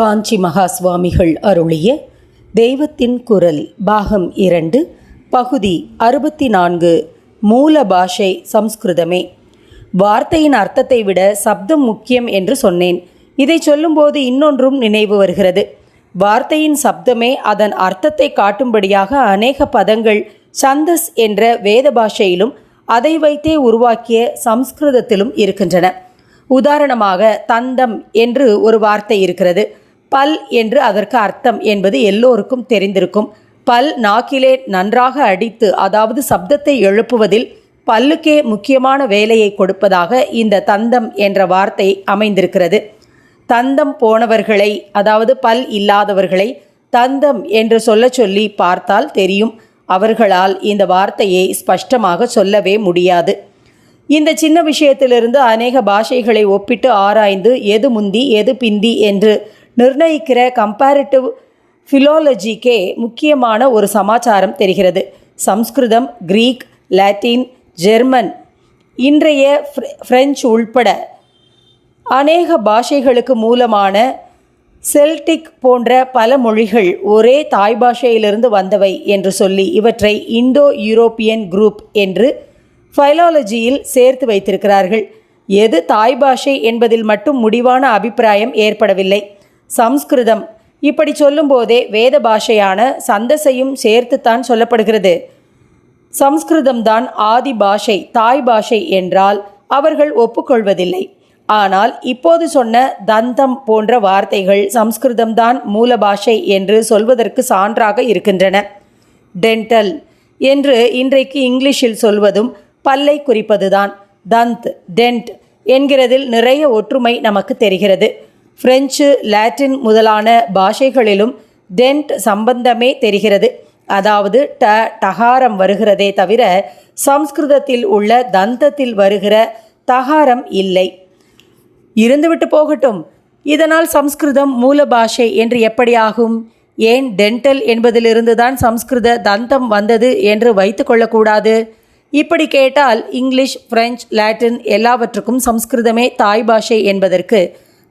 காஞ்சி மகா சுவாமிகள் அருளிய தெய்வத்தின் குரல் பாகம் இரண்டு பகுதி அறுபத்தி நான்கு மூல பாஷை சம்ஸ்கிருதமே. வார்த்தையின் அர்த்தத்தை விட சப்தம் முக்கியம் என்று சொன்னேன். இதை சொல்லும்போது இன்னொன்றும் நினைவு வருகிறது. வார்த்தையின் சப்தமே அதன் அர்த்தத்தை காட்டும்படியாக அநேக பதங்கள் சந்தஸ் என்ற வேத பாஷையிலும் அதை வைத்தே உருவாக்கிய சம்ஸ்கிருதத்திலும் இருக்கின்றன. உதாரணமாக தந்தம் என்று ஒரு வார்த்தை இருக்கிறது. பல் என்று அதற்கு அர்த்தம் என்பது எல்லோருக்கும் தெரிந்திருக்கும். பல் நாக்கிலே நன்றாக அடித்து அதாவது சப்தத்தை எழுப்புவதில் பல்லுக்கே முக்கியமான வேலையை கொடுப்பதாக இந்த தந்தம் என்ற வார்த்தை அமைந்திருக்கிறது. தந்தம் போனவர்களை அதாவது பல் இல்லாதவர்களை தந்தம் என்று சொல்ல சொல்லி பார்த்தால் தெரியும். அவர்களால் இந்த வார்த்தையை ஸ்பஷ்டமாக சொல்லவே முடியாது. இந்த சின்ன விஷயத்திலிருந்து அநேக பாஷைகளை ஒப்பிட்டு ஆராய்ந்து எது முந்தி எது பிந்தி என்று நிர்ணயிக்கிற கம்பேரிட்டிவ் ஃபிலோலஜிக்கே முக்கியமான ஒரு சமாச்சாரம் தெரிகிறது. சம்ஸ்கிருதம் கிரீக் லாட்டின் ஜெர்மன் இன்றைய பிரெஞ்சு உள்பட அநேக பாஷைகளுக்கு மூலமான செல்டிக் போன்ற பல மொழிகள் ஒரே தாய் பாஷையிலிருந்து வந்தவை என்று சொல்லி இவற்றை இந்தோ யூரோப்பியன் குரூப் என்று ஃபைலாலஜியில் சேர்த்து வைத்திருக்கிறார்கள். எது தாய் பாஷை என்பதில் மட்டும் முடிவான அபிப்பிராயம் ஏற்படவில்லை. சம்ஸ்கிருதம். இப்படி சொல்லும்போதே வேத பாஷையான சந்தசையும் சேர்த்துத்தான் சொல்லப்படுகிறது. சம்ஸ்கிருதம்தான் ஆதி பாஷை தாய் பாஷை என்றால் அவர்கள் ஒப்புக்கொள்வதில்லை. ஆனால் இப்போது சொன்ன தந்தம் போன்ற வார்த்தைகள் சம்ஸ்கிருதம்தான் மூல பாஷை என்று சொல்வதற்கு சான்றாக இருக்கின்றன. டென்டல் என்று இன்றைக்கு இங்கிலீஷில் சொல்வதும் பல்லை குறிப்பதுதான். தந்த் டென்ட் என்கிறதில் நிறைய ஒற்றுமை நமக்கு தெரிகிறது. பிரெஞ்சு லாட்டின் முதலான பாஷைகளிலும் டென்ட் சம்பந்தமே தெரிகிறது. அதாவது ட டகாரம் வருகிறதே தவிர சம்ஸ்கிருதத்தில் உள்ள தந்தத்தில் வருகிற தகாரம் இல்லை. இருந்துவிட்டு போகட்டும். இதனால் சம்ஸ்கிருதம் மூல பாஷை என்று எப்படியாகும்? ஏன் டென்டல் என்பதிலிருந்து தான் சம்ஸ்கிருத தந்தம் வந்தது என்று வைத்து கொள்ளக்கூடாது? இப்படி கேட்டால் இங்கிலீஷ் பிரெஞ்சு லாட்டின் எல்லாவற்றுக்கும் சம்ஸ்கிருதமே தாய் பாஷை என்பதற்கு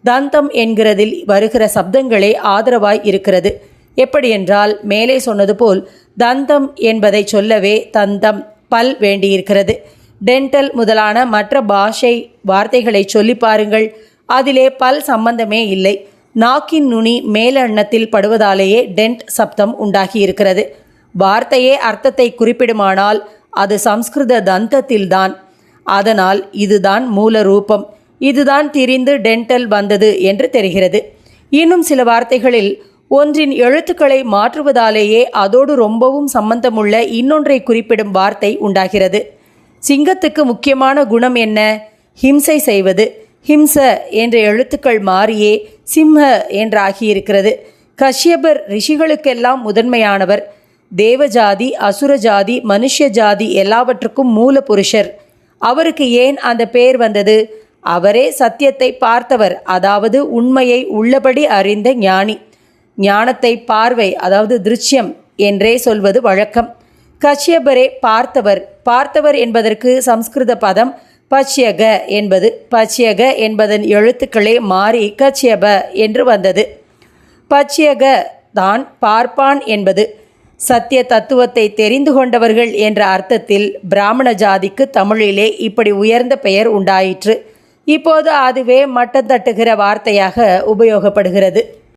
தந்தம் என்கிறதில் வருகிற சப்தங்களே ஆதரவாய் இருக்கிறது. எப்படியென்றால் மேலே சொன்னது போல் தந்தம் என்பதை சொல்லவே தந்தம் பல் வேண்டியிருக்கிறது. டென்டல் முதலான மற்ற பாஷை வார்த்தைகளை சொல்லி பாருங்கள். அதிலே பல் சம்பந்தமே இல்லை. நாக்கின் நுனி மேலெண்ணத்தில் படுவதாலேயே டென்ட் சப்தம் உண்டாகியிருக்கிறது. வார்த்தையே அர்த்தத்தை குறிப்பிடுமானால் அது சம்ஸ்கிருத தந்தத்தில்தான். அதனால் இதுதான் மூல ரூபம். இதுதான் திரிந்து டென்டல் வந்தது என்று தெரிகிறது. இன்னும் சில வார்த்தைகளில் ஒன்றின் எழுத்துக்களை மாற்றுவதாலேயே அதோடு ரொம்பவும் சம்பந்தமுள்ள இன்னொன்றை குறிப்பிடும் வார்த்தை உண்டாகிறது. சிங்கத்துக்கு முக்கியமான குணம் என்ன? ஹிம்சை செய்வது. ஹிம்ச என்ற எழுத்துக்கள் மாறியே சிம்ஹ என்றாகியிருக்கிறது. கஷ்யபர் ரிஷிகளுக்கெல்லாம் முதன்மையானவர். தேவஜாதி அசுர ஜாதி மனுஷ ஜாதி எல்லாவற்றுக்கும் மூல புருஷர் அவருக்கு ஏன் அந்த பெயர் வந்தது? அவரே சத்தியத்தை பார்த்தவர் அதாவது உண்மையை உள்ளபடி அறிந்த ஞானி. ஞானத்தை பார்வை அதாவது திருச்சியம் என்றே சொல்வது வழக்கம். கஷ்யபரே பார்த்தவர் பார்த்தவர் என்பதற்கு சம்ஸ்கிருத பதம் பச்சியக என்பது பச்சியக என்பதன் எழுத்துக்களே மாறி கச்சியப என்று வந்தது. பச்சியக தான் பார்ப்பான் என்பது. சத்திய தத்துவத்தை தெரிந்து கொண்டவர்கள் என்ற அர்த்தத்தில் பிராமண ஜாதிக்கு தமிழிலே இப்படி உயர்ந்த பெயர் உண்டாயிற்று. இப்போது அதுவே மட்டம் தட்டுகிற வார்த்தையாக உபயோகப்படுகிறது.